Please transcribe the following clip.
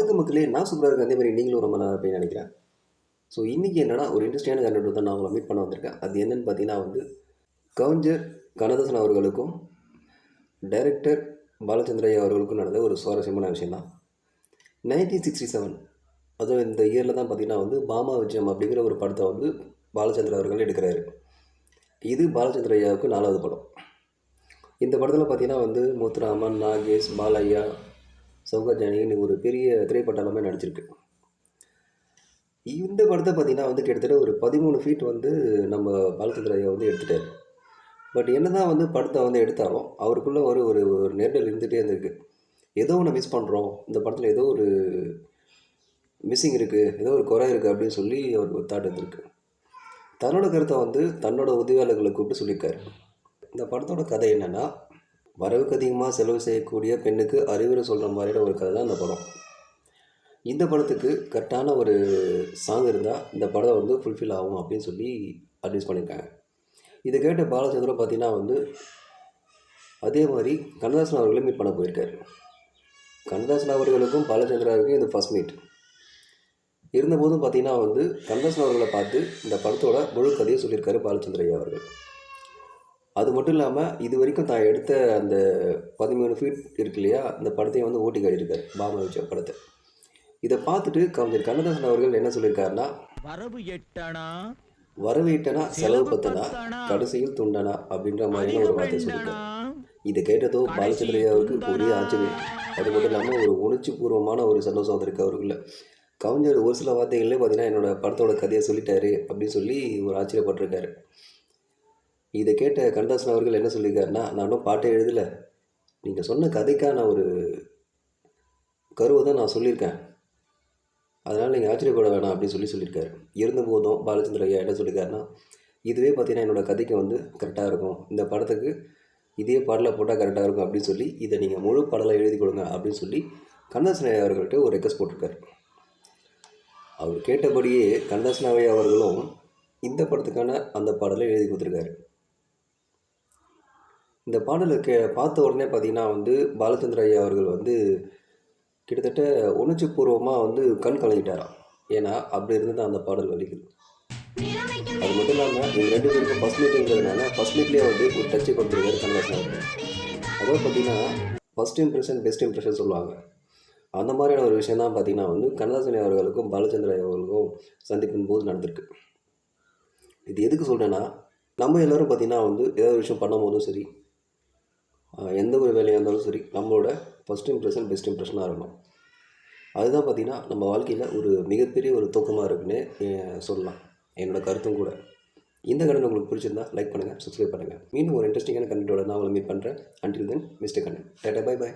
வணக்க மக்களே நான் சூப்பராக இருக்கேன் அதே மாதிரி நீங்களும் ரொம்ப நல்லா இருப்பேன்னு நினைக்கிறேன். ஸோ இன்றைக்கி என்னன்னா ஒரு இன்ட்ரெஸ்டிங்கான கண்டென்ட் தான் நான் உங்களை மீட் பண்ண வந்திருக்கேன். அது என்னன்னு பார்த்தீங்கன்னா வந்து கவிஞர் கண்ணதாசன் அவர்களுக்கும் டைரக்டர் பாலச்சந்திரையா அவர்களுக்கும் நடந்த ஒரு சுவாரஸ்யமான விஷயம் தான் நைன்டீன் சிக்ஸ்டி செவன் அதுவும் இந்த இயரில் தான் பார்த்தீங்கன்னா வந்து பாமா விஜயம் அப்படிங்கிற ஒரு படத்தை வந்து பாலச்சந்திர அவர்கள் எடுக்கிறாரு. இது பாலச்சந்திரையாவுக்கு நாலாவது படம். இந்த படத்தில் பார்த்தீங்கன்னா வந்து முத்துராமன் நாகேஷ் பாலையா சௌகர் ஒரு பெரிய திரைப்பட்டாளமே நடிச்சிருக்கு. இந்த படத்தை பார்த்தீங்கன்னா வந்து கிட்டத்தட்ட ஒரு பதிமூணு ஃபீட் வந்து நம்ம பாலச்சந்திர வந்து எடுத்துட்டார். பட் என்ன தான் வந்து படத்தை வந்து எடுத்தாலும் அவருக்குள்ளே ஒரு ஒரு ஒரு நெருடல் இருந்துகிட்டே இருந்திருக்கு. ஏதோ ஒன்று மிஸ் பண்ணுறோம் இந்த படத்தில் ஏதோ ஒரு மிஸ்ஸிங் இருக்குது ஏதோ ஒரு குறை இருக்குது அப்படின்னு சொல்லி அவருக்கு தாட் இருந்திருக்கு தன்னோட கருத்தை வந்து தன்னோட உதவியாளர்களை கூப்பிட்டு சொல்லியிருக்காரு. இந்த படத்தோட கதை என்னென்னா வரவுக்கு அதிகமாக செலவு செய்யக்கூடிய பெண்ணுக்கு அறிவுரை சொல்கிற மாதிரியான ஒரு கதை தான் இந்த படம். இந்த படத்துக்கு கரெக்டான ஒரு சாங் இருந்தால் இந்த படம் வந்து ஃபுல்ஃபில் ஆகும் அப்படின்னு சொல்லி அட்வைஸ் பண்ணியிருக்காங்க. இதை கேட்ட பாலச்சந்திரன் பார்த்தீங்கன்னா வந்து அதே மாதிரி கண்ணதாசன் அவர்களும் மீட் பண்ண போயிருக்காரு. கண்ணதாசன் அவர்களுக்கும் பாலச்சந்திராவுக்கும் இது ஃபஸ்ட் மீட் இருந்தபோதும் பார்த்தீங்கன்னா வந்து கண்ணதாசன் அவர்களை பார்த்து இந்த படத்தோட முழு கதையை சொல்லியிருக்காரு பாலச்சந்திரையா அவர்கள். அது மட்டும் இல்லாமல் இது வரைக்கும் தான் எடுத்த அந்த பதிமூணு ஃபீட் இருக்கு இல்லையா? அந்த படத்தையும் வந்து ஓட்டி காட்டியிருக்காரு பாமா வச்ச படத்தை. இதை பார்த்துட்டு கவிஞர் கண்ணதாசன் அவர்கள் என்ன சொல்லியிருக்காருன்னா வரவு எட்டணா வரவேட்டனா செலவு பத்தனா. கடைசியில் துண்டனா? அப்படின்ற மாதிரியான ஒரு வார்த்தை சொல்லியிருக்காரு. இதை கேட்டதோ பாலச்சந்திரையாவுக்கு ஒரே ஆச்சரியம் அது மட்டும் இல்லாமல் ஒரு உணர்ச்சி பூர்வமான ஒரு சந்தோஷம் வந்திருக்கு அவருக்குள்ள. கவிஞர் ஒரு சில வார்த்தைகளே பார்த்தீங்கன்னா என்னோட படத்தோட கதையை சொல்லிட்டாரு அப்படின்னு சொல்லி ஒரு ஆச்சரியப்பட்டிருக்காரு. இதை கேட்ட கண்ணதாசன் அவர்கள் என்ன சொல்லியிருக்காருன்னா நான் இன்னும் பாட்டே எழுதலை. நீங்கள் சொன்ன கதைக்கான ஒரு கருவை தான் நான் சொல்லியிருக்கேன். அதனால் நீங்கள் ஆச்சரியப்பட வேணாம் அப்படின்னு சொல்லி சொல்லியிருக்காரு. இருந்தபோதும் பாலச்சந்திர ஐயா என்ன சொல்லியிருக்காருன்னா இதுவே பார்த்தீங்கன்னா என்னோடய கதைக்கு வந்து கரெக்டாக இருக்கும். இந்த படத்துக்கு இதே பாடலை போட்டால் கரெக்டாக இருக்கும் அப்படின்னு சொல்லி இதை நீங்கள் முழு பாடலாக எழுதி கொடுங்க அப்படின்னு சொல்லி கண்ணதாசன் ஐயா அவர்கள்ட்ட ஒரு ரெக்வஸ்ட் போட்டிருக்காரு. அவர் கேட்டபடியே கண்ணதாசன் ஐயா அவர்களும் இந்த படத்துக்கான அந்த பாடலை எழுதி கொடுத்துருக்காரு. இந்த பாடலை கே பார்த்த உடனே பார்த்தீங்கன்னா வந்து பாலச்சந்திர ஐயா அவர்கள் வந்து கிட்டத்தட்ட உணர்ச்சி பூர்வமாக வந்து கண் கலங்கிட்டாராம். ஏன்னா அப்படி இருந்து தான் அந்த பாடல் வலிக்குது அது மட்டும் இல்லாமல் இவங்க ரெண்டு பேருக்கும் ஃபஸ்ட் மீட்டிங்கிறதுனால ஃபஸ்ட் மீட்லேயே வந்து ஒரு டச்சு கொடுத்துருக்காரு கண்ணதாசன் அதாவது பார்த்தீங்கன்னா ஃபஸ்ட் இம்ப்ரெஷன் பெஸ்ட் இம்ப்ரெஷன் சொல்லுவாங்க. அந்த மாதிரியான ஒரு விஷயம் தான் பார்த்தீங்கன்னா வந்து கண்ணதாசன் அவர்களுக்கும் பாலச்சந்திர அவர்களுக்கும் சந்திப்பின் போது நடந்திருக்கு. இது எதுக்கு சொல்கிறேன்னா நம்ம எல்லோரும் பார்த்தீங்கன்னா வந்து ஏதாவது விஷயம் பண்ணும் போதும் சரி எந்த ஒரு வேலையாக இருந்தாலும் சரி நம்மளோட ஃபஸ்ட் இம்ப்ரெஷன் பெஸ்ட் இம்ப்ரெஷனாக இருக்கணும். அதுதான் பார்த்திங்கன்னா நம்ம வாழ்க்கையில் ஒரு மிகப்பெரிய ஒரு தூக்கமாக இருக்குன்னு சொல்லலாம். என்னோட கருத்தும் கூட. இந்த கடன் உங்களுக்கு பிடிச்சிருந்தா லைக் பண்ணுங்கள் சப்ஸ்கிரைப் பண்ணுங்கள் மீண்டும் ஒரு இன்ட்ரெஸ்டிங்கான கண்டென்ட்டோட நான் உங்களை மீட் பண்ணுறேன் until then mister content data bye bye